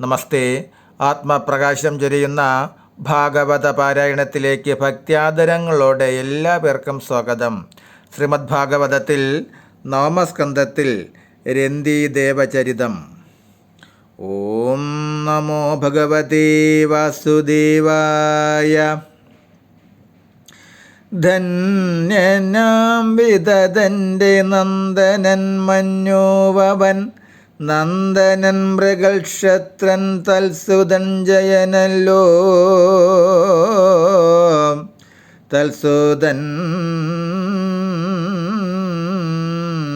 നമസ്തേ. ആത്മപ്രകാശം ചൊരിയുന്ന ഭാഗവത പാരായണത്തിലേക്ക് ഭക്ത്യാദരങ്ങളോടെ എല്ലാ പേർക്കും സ്വാഗതം. ശ്രീമദ് ഭാഗവതത്തിൽ നവമസ്കന്ധത്തിൽ രന്തി ദേവചരിതം ഓം നമോ ഭഗവതി വാസുദേവായ. ധന്യനാം വിതതന്റെ നന്ദനൻ മഞ്ഞോവൻ നന്ദനൻ മൃഗക്ഷത്രൻ തൽസുതൻ ജയനല്ലോ. തൽസുതൻ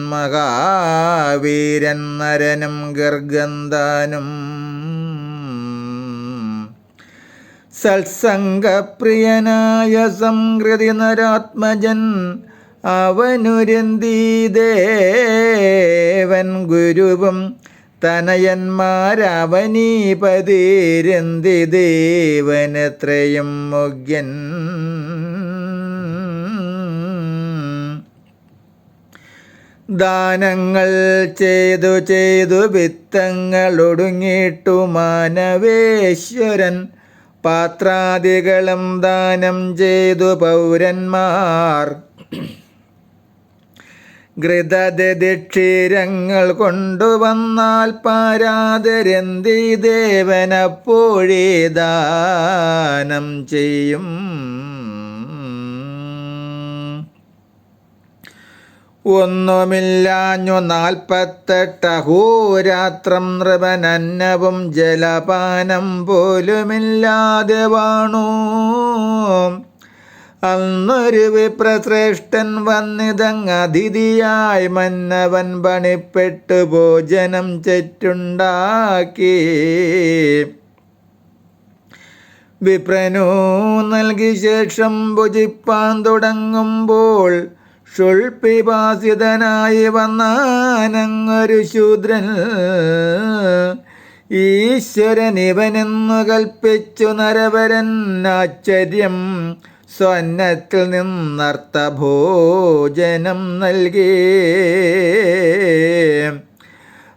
മഹാവീരൻ നരനും ഗർഗന്ധാനും. സത്സംഗപ്രിയനായ സംഹൃതി നരാത്മജൻ അവനുരന്തീദേവൻ ഗുരുവും തനയന്മാരവനീപതിരന്തി ദേവനത്രയും മുഗ്യൻ ദാനങ്ങൾ ചെയ്തു ചെയ്തു വിത്തങ്ങളൊടുങ്ങിയിട്ടു മാനവേശ്വരൻ. പാത്രാദികളും ദാനം ചെയ്തു പൗരന്മാർ. ഘൃതദക്ഷീരങ്ങൾ കൊണ്ടുവന്നാൽ പാരാതരന്തി ദേവനപ്പോഴേ ദാനം ചെയ്യും. ഒന്നുമില്ലാഞ്ഞു നാൽപ്പത്തെട്ടഹോരാത്രം നൃപനന്നവും ജലപാനം പോലുമില്ലാതെ വാണു. അന്നൊരു വിപ്രശ്രേഷ്ഠൻ വന്നിതങ് അതിഥിയായി മന്നവൻ പണിപ്പെട്ടു ഭോജനം ചെറ്റുണ്ടാക്കി വിപ്രനു നൽകി ശേഷം ഭുജിപ്പാൻ തുടങ്ങുമ്പോൾ ഷുൾപിപാസിതനായി വന്നാനങ്ങൊരു ശൂദ്രൻ ഈശ്വരൻ ഇവനെന്നു കൽപ്പിച്ചു നരവരൻ ആശ്ചര്യം സ്വന്നത്തിൽ നിന്നർത്ഥഭോജനം നൽകി.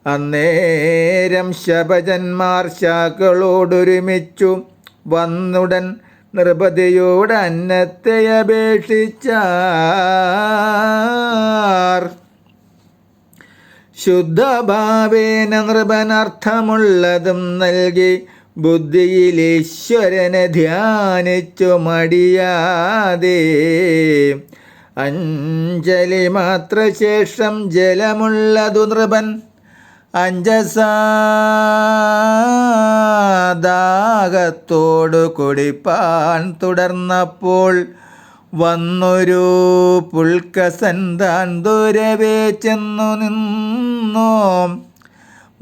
അന്നേരം ശബജന്മാർ ശാക്കളോടൊരുമിച്ചു വന്നുടൻ നൃപതിയോട് അന്നത്തെ അപേക്ഷിച്ചാർ. ശുദ്ധഭാവേന നൃപനർത്ഥമുള്ളതും നൽകി. ബുദ്ധിയിൽ ഈശ്വരനെ ധ്യാനിച്ചു മടിയാതെ. അഞ്ജലി മാത്ര ശേഷം ജലമുള്ളതു നൃപൻ അഞ്ചസാദാകത്തോടു കുടിപ്പാൻ തുടർന്നപ്പോൾ വന്നൊരു പുൽക്കസൻ താൻ ദൂരവേ ചെന്നു നിന്നോ.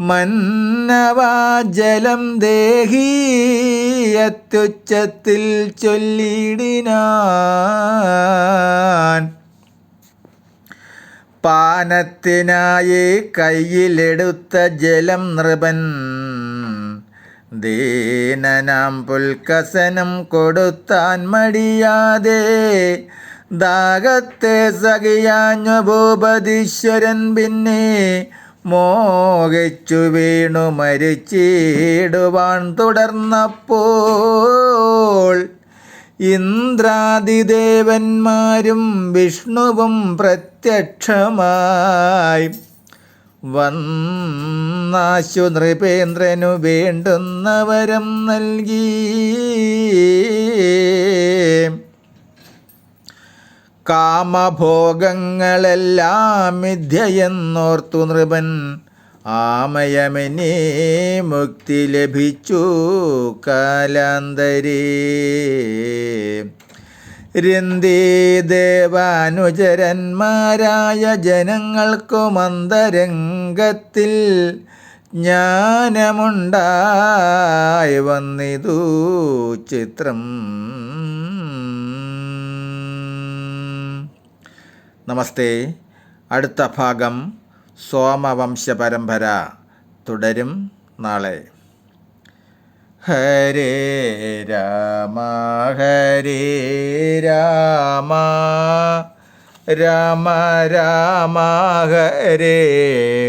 മന്നവാ ജലം ദേഹി അത്യുച്ചത്തിൽ ചൊല്ലിടിനാൻ. പാനത്തിനായി കയ്യിലെടുത്ത ജലം നൃപൻ. ദീനനാം പുൽക്കസനം കൊടുത്താൻ മടിയാതെ ദാഹത്തെ സഖിയാഞ്ഞു ഭൂപതീശ്വരൻ പിന്നെ മോഹിച്ചു വീണു മരിച്ചിടുവാൻ തുടർന്നപ്പോൾ ഇന്ദ്രാദിദേവന്മാരും വിഷ്ണുവും പ്രത്യക്ഷമായി വന്നാശു നൃപേന്ദ്രനു വേണ്ടുന്നവരം നൽകി. കാമഭോഗങ്ങളെല്ലാം മിഥ്യയെന്നോർത്തു നൃപൻ. ആമയമെന്നെ മുക്തി ലഭിച്ചു കാലാന്തരീ. ദേവാനുചരന്മാരായ ജനങ്ങൾക്കു മന്ദരംഗത്തിൽ ജ്ഞാനമുണ്ടായി വന്നിതു ചിത്രം. നമസ്തേ. അടുത്ത ഭാഗം സോമവംശ പരമ്പര തുടരും നാളെ. ഹരേ രാമ ഹരേ രാമ. രാമ രാമ ഹരേ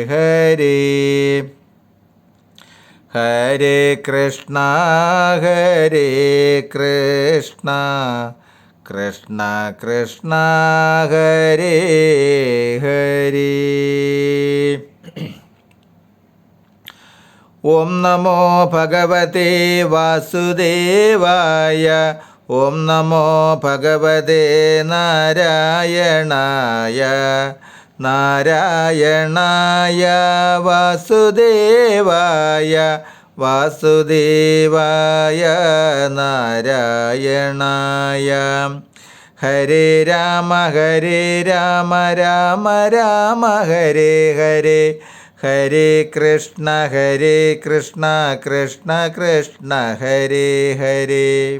ഹരേ. ഹരേ കൃഷ്ണ ഹരേ കൃഷ്ണ. കൃഷ്ണ കൃഷ്ണ ഹരേ ഹരി. ഓം നമോ ഭഗവതേ വാസുദേവായ ഓം നമോ ഭഗവതേ നാരായണായ നാരായണായ വാസുദേവായ വാസുദേവായ നാരായണായ. ഹരേ രാമ ഹരേ രാമ രാമ രാമ ഹരേ ഹരേ. ഹരേ കൃഷ്ണ ഹരേ കൃഷ്ണ കൃഷ്ണ കൃഷ്ണ ഹരേ ഹരേ.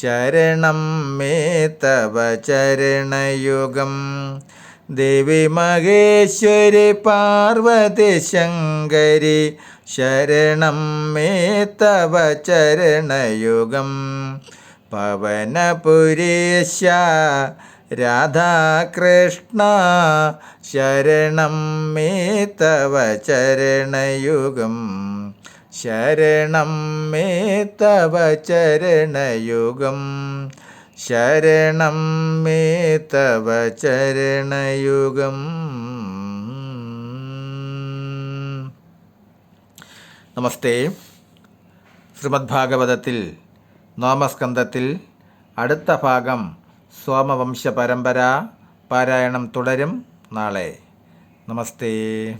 ശരണം മേ തവ ചരണയുഗം. ദേവി മഹേശ്വരി പാർവതി ശങ്കരി ശരണം മേ തവ ചരണയുഗം. പവനപുരേശ രാധാകൃഷ്ണ ശരണം മേ തവ ചരണയുഗം. ശരണം മേ തവ ചരണയുഗം. ശരണം മേ തവ ചരണയുഗം. നമസ്തേ. ശ്രീമദ് ഭാഗവതത്തിൽ നോമസ്കന്ധത്തിൽ അടുത്ത ഭാഗം സോമവംശ പരമ്പര പാരായണം തുടരും നാളെ. നമസ്തേ.